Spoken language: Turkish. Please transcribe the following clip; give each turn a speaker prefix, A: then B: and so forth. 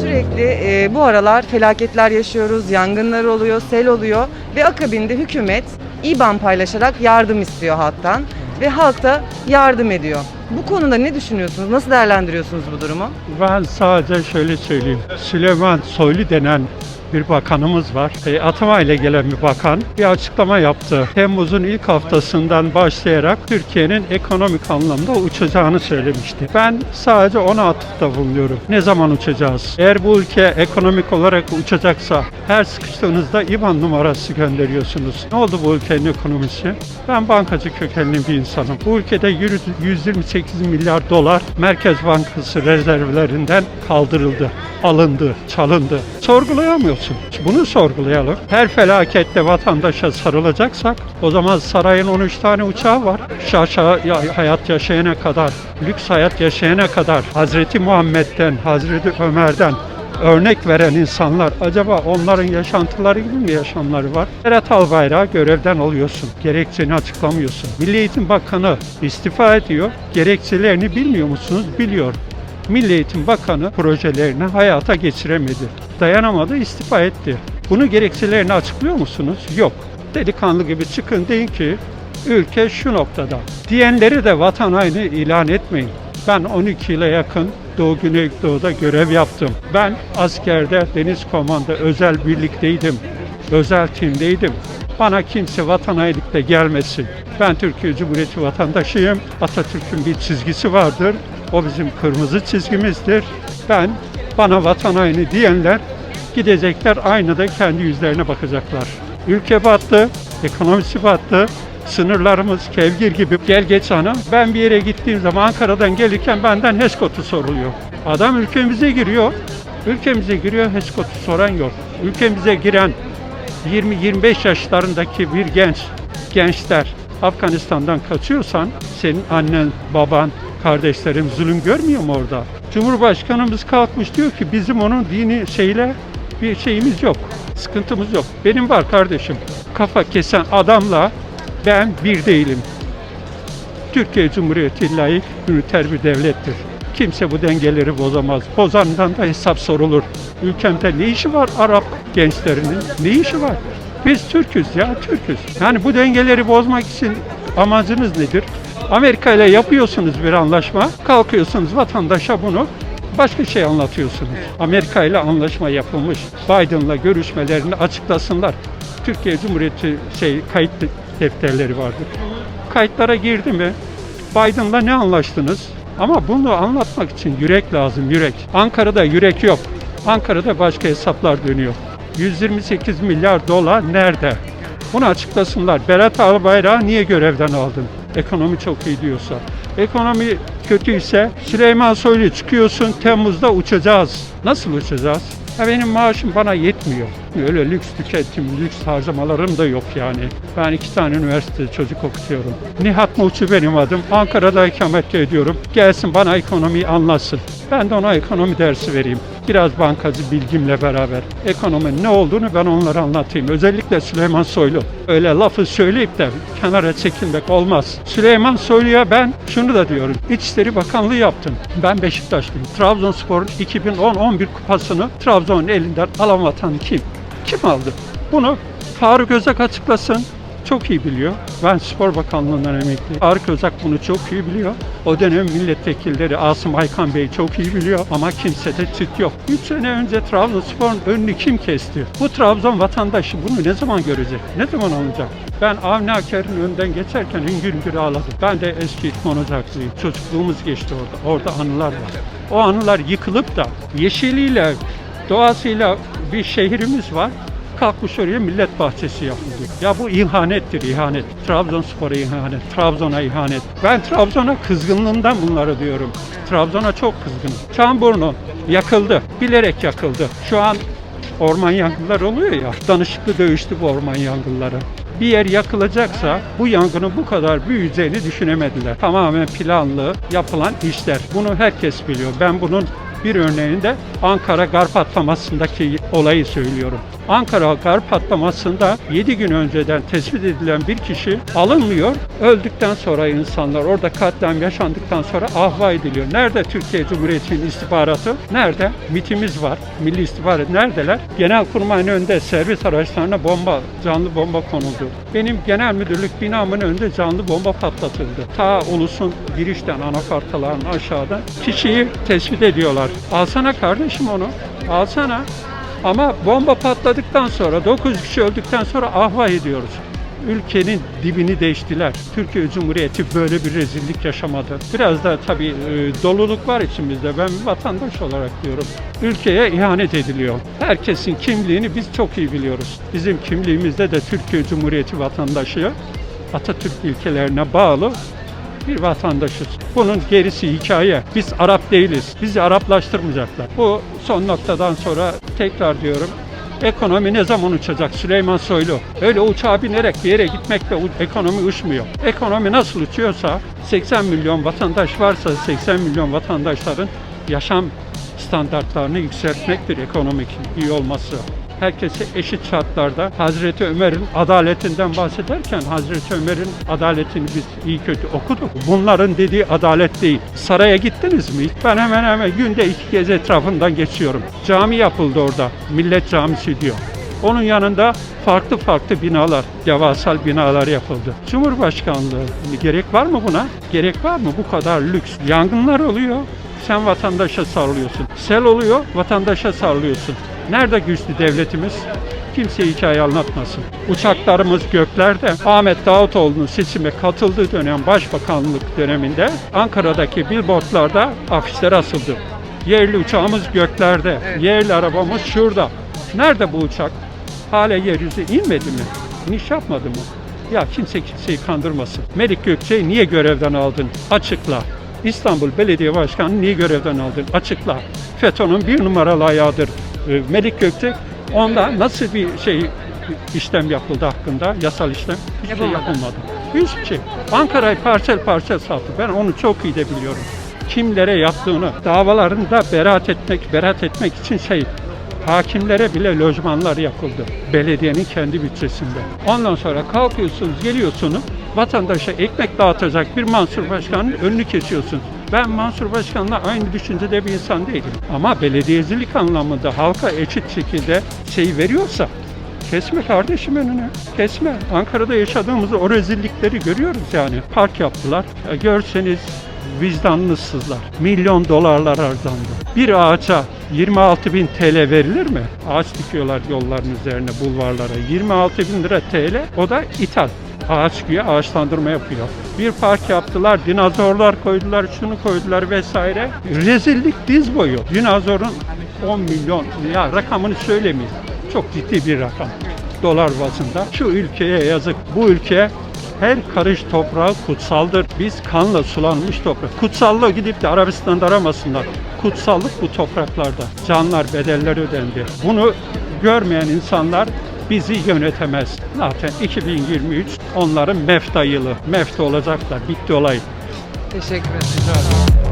A: Sürekli e, bu aralar felaketler yaşıyoruz, yangınlar oluyor, sel oluyor ve akabinde hükümet İBAN paylaşarak yardım istiyor halktan ve halk da yardım ediyor. Bu konuda ne düşünüyorsunuz? Nasıl değerlendiriyorsunuz bu durumu?
B: Ben sadece şöyle söyleyeyim. Süleyman Soylu denen bir bakanımız var. E, atama ile gelen bir bakan bir açıklama yaptı. Temmuz'un ilk haftasından başlayarak Türkiye'nin ekonomik anlamda uçacağını söylemişti. Ben sadece ona atıfta bulunuyorum. Ne zaman uçacağız? Eğer bu ülke ekonomik olarak uçacaksa her sıkıştığınızda IBAN numarası gönderiyorsunuz. Ne oldu bu ülkenin ekonomisi? Ben bankacı kökenli bir insanım. Bu ülkede 100 128 milyar dolar Merkez Bankası rezervlerinden kaldırıldı, alındı, çalındı. Sorgulayamıyorsun. Bunu sorgulayalım. Her felakette vatandaşa sarılacaksak o zaman sarayın 13 tane uçağı var. Şaşa ya- hayat yaşayana kadar, lüks hayat yaşayana kadar Hazreti Muhammed'den, Hazreti Ömer'den örnek veren insanlar acaba onların yaşantıları gibi mi yaşamları var? Berat Albayrak'ı görevden alıyorsun. Gerekçeni açıklamıyorsun. Milli Eğitim Bakanı istifa ediyor. Gerekçelerini bilmiyor musunuz? Biliyor. Milli Eğitim Bakanı projelerini hayata geçiremedi. Dayanamadı, istifa etti. Bunu gerekçelerini açıklıyor musunuz? Yok. Delikanlı gibi çıkın deyin ki ülke şu noktada. Diyenleri de vatan haini ilan etmeyin. Ben 12 yıla yakın Doğu Güneydoğu'da görev yaptım. Ben askerde deniz komando özel birlikteydim. Özel timdeydim. Bana kimse vatan hainlikle gelmesin. Ben Türkiye Cumhuriyeti vatandaşıyım. Atatürk'ün bir çizgisi vardır. O bizim kırmızı çizgimizdir. Ben bana vatan haini diyenler gidecekler aynada kendi yüzlerine bakacaklar. Ülke battı, ekonomisi battı, sınırlarımız kevgir gibi. Gel geç ana. Ben bir yere gittiğim zaman Ankara'dan gelirken benden HES kodu soruluyor. Adam ülkemize giriyor. Ülkemize giriyor HES kodu soran yok. Ülkemize giren 20-25 yaşlarındaki bir genç, gençler Afganistan'dan kaçıyorsan senin annen, baban, kardeşlerim zulüm görmüyor mu orada? Cumhurbaşkanımız kalkmış diyor ki bizim onun dini şeyle bir şeyimiz yok. Sıkıntımız yok. Benim var kardeşim. Kafa kesen adamla ben bir değilim. Türkiye Cumhuriyeti layık, üniter bir devlettir. Kimse bu dengeleri bozamaz. Bozandan da hesap sorulur. Ülkemde ne işi var Arap gençlerinin? Ne işi var? Biz Türküz ya, Türküz. Yani bu dengeleri bozmak için amacınız nedir? Amerika ile yapıyorsunuz bir anlaşma, kalkıyorsunuz vatandaşa bunu başka şey anlatıyorsunuz. Amerika ile anlaşma yapılmış. Biden'la görüşmelerini açıklasınlar. Türkiye Cumhuriyeti şey kayıt defterleri vardır. Kayıtlara girdi mi? Biden'la ne anlaştınız? Ama bunu anlatmak için yürek lazım, yürek. Ankara'da yürek yok. Ankara'da başka hesaplar dönüyor. 128 milyar dolar nerede? Bunu açıklasınlar. Berat Albayrak'ı niye görevden aldın? Ekonomi çok iyi diyorsa. Ekonomi kötüyse Süleyman Soylu çıkıyorsun Temmuz'da uçacağız. Nasıl uçacağız? Ya benim maaşım bana yetmiyor. Öyle lüks tüketim, lüks harcamalarım da yok yani. Ben iki tane üniversite çocuk okutuyorum. Nihat Muçu benim adım. Ankara'da ikamet ediyorum. Gelsin bana ekonomiyi anlatsın. Ben de ona ekonomi dersi vereyim. Biraz bankacı bilgimle beraber. Ekonominin ne olduğunu ben onlara anlatayım. Özellikle Süleyman Soylu. Öyle lafı söyleyip de kenara çekilmek olmaz. Süleyman Soylu'ya ben şunu da diyorum. İçişleri Bakanlığı yaptım. Ben Beşiktaşlıyım. Trabzonspor'un 2010-11 kupasını Trabzon'un elinden alan vatan kim? Kim aldı? Bunu Faruk Özak açıklasın. Çok iyi biliyor. Ben Spor Bakanlığı'ndan emekliyim. Faruk Özak bunu çok iyi biliyor. O dönem milletvekilleri Asım Aykan Bey çok iyi biliyor ama kimsede tüt yok. 3 sene önce Trabzonspor'un önünü kim kesti? Bu Trabzon vatandaşı bunu ne zaman görecek? Ne zaman alacak? Ben Avni Aker'in önünden geçerken hüngür hüngür ağladım. Ben de eski İtman Ocaklıyım. Çocukluğumuz geçti orada. Orada anılar var. O anılar yıkılıp da yeşiliyle, doğasıyla bir şehrimiz var kalkmış oraya millet bahçesi yapıldı. Ya bu ihanettir, ihanet. Trabzonspor'a ihanet, Trabzon'a ihanet. Ben Trabzon'a kızgınlığından bunları diyorum. Trabzon'a çok kızgınım. Çamburnu yakıldı, bilerek yakıldı. Şu an orman yangınları oluyor ya, danışıklı dövüştü bu orman yangınları. Bir yer yakılacaksa bu yangının bu kadar büyüyeceğini düşünemediler. Tamamen planlı yapılan işler. Bunu herkes biliyor. Ben bunun bir örneğinde Ankara Garp atlamasındaki olayı söylüyorum. Ankara kar patlamasında 7 gün önceden tespit edilen bir kişi alınmıyor. Öldükten sonra insanlar orada katliam yaşandıktan sonra ahva ediliyor. Nerede Türkiye Cumhuriyeti'nin istihbaratı? Nerede? MIT'imiz var. Milli istihbarat neredeler? Genelkurmay'ın önünde servis araçlarına bomba, canlı bomba konuldu. Benim genel müdürlük binamın önünde canlı bomba patlatıldı. Ta ulusun girişten anafartaların aşağıdan kişiyi tespit ediyorlar. Alsana kardeşim onu. Alsana. Ama bomba patladıktan sonra 9 kişi öldükten sonra ahva ediyoruz. Ülkenin dibini değiştiler. Türkiye Cumhuriyeti böyle bir rezillik yaşamadı. Biraz da tabii e, doluluk var içimizde. Ben bir vatandaş olarak diyorum. Ülkeye ihanet ediliyor. Herkesin kimliğini biz çok iyi biliyoruz. Bizim kimliğimizde de Türkiye Cumhuriyeti vatandaşı Atatürk ilkelerine bağlı bir vatandaşız. Bunun gerisi hikaye. Biz Arap değiliz. Bizi Araplaştırmayacaklar. Bu son noktadan sonra tekrar diyorum. Ekonomi ne zaman uçacak Süleyman Soylu? Öyle uçağa binerek bir yere gitmekle ekonomi uçmuyor. Ekonomi nasıl uçuyorsa 80 milyon vatandaş varsa 80 milyon vatandaşların yaşam standartlarını yükseltmektir ekonomik iyi olması. Herkese eşit şartlarda Hazreti Ömer'in adaletinden bahsederken Hazreti Ömer'in adaletini biz iyi kötü okuduk. Bunların dediği adalet değil. Saraya gittiniz mi? Ben hemen hemen günde iki kez etrafından geçiyorum. Cami yapıldı orada. Millet camisi diyor. Onun yanında farklı farklı binalar, devasal binalar yapıldı. Cumhurbaşkanlığı gerek var mı buna? Gerek var mı bu kadar lüks? Yangınlar oluyor. Sen vatandaşa sallıyorsun. Sel oluyor, vatandaşa sallıyorsun. Nerede güçlü devletimiz? Kimse hikaye anlatmasın. Uçaklarımız göklerde. Ahmet Davutoğlu'nun seçime katıldığı dönem başbakanlık döneminde Ankara'daki billboardlarda afişler asıldı. Yerli uçağımız göklerde. Yerli arabamız şurada. Nerede bu uçak? Hala yeryüzü inmedi mi? İniş yapmadı mı? Ya kimse kimseyi kandırmasın. Melik Gökçe'yi niye görevden aldın? Açıkla. İstanbul Belediye Başkanı niye görevden aldın? Açıkla. FETÖ'nün bir numaralı ayağıdır Melik Gökçek. Onda nasıl bir şey işlem yapıldı hakkında, yasal işlem? Hiçbir şey
A: Yapılmadı.
B: yapılmadı. Hiçbir şey. Ankara'yı parsel parsel sattı. Ben onu çok iyi de biliyorum. Kimlere yaptığını, davalarında beraat etmek, beraat etmek için şey, hakimlere bile lojmanlar yapıldı. Belediyenin kendi bütçesinde. Ondan sonra kalkıyorsunuz, geliyorsunuz, vatandaşa ekmek dağıtacak bir Mansur Başkan'ın önünü kesiyorsunuz. Ben Mansur Başkan'la aynı düşüncede bir insan değilim. Ama belediyecilik anlamında halka eşit şekilde şey veriyorsa Kesme kardeşim önüne. Kesme. Ankara'da yaşadığımız o rezillikleri görüyoruz yani. Park yaptılar. Ya görseniz vicdanlısızlar. Milyon dolarlar harcandı. Bir ağaca 26 bin TL verilir mi? Ağaç dikiyorlar yolların üzerine, bulvarlara. 26 bin lira TL, o da ithal. Ağaç güya ağaçlandırma yapıyor. Bir park yaptılar, dinozorlar koydular, şunu koydular vesaire. Rezillik diz boyu. Dinozorun 10 milyon, ya rakamını söylemeyeyim. Çok ciddi bir rakam. Dolar bazında. Şu ülkeye yazık. Bu ülke her karış toprağı kutsaldır. Biz kanla sulanmış toprak. Kutsallığı gidip de Arabistan'da aramasınlar. Kutsallık bu topraklarda. Canlar, bedeller ödendi. Bunu görmeyen insanlar bizi yönetemez. Zaten 2023 onların mefta yılı. Mefta olacaklar. Bitti olay.
A: Teşekkür ederim.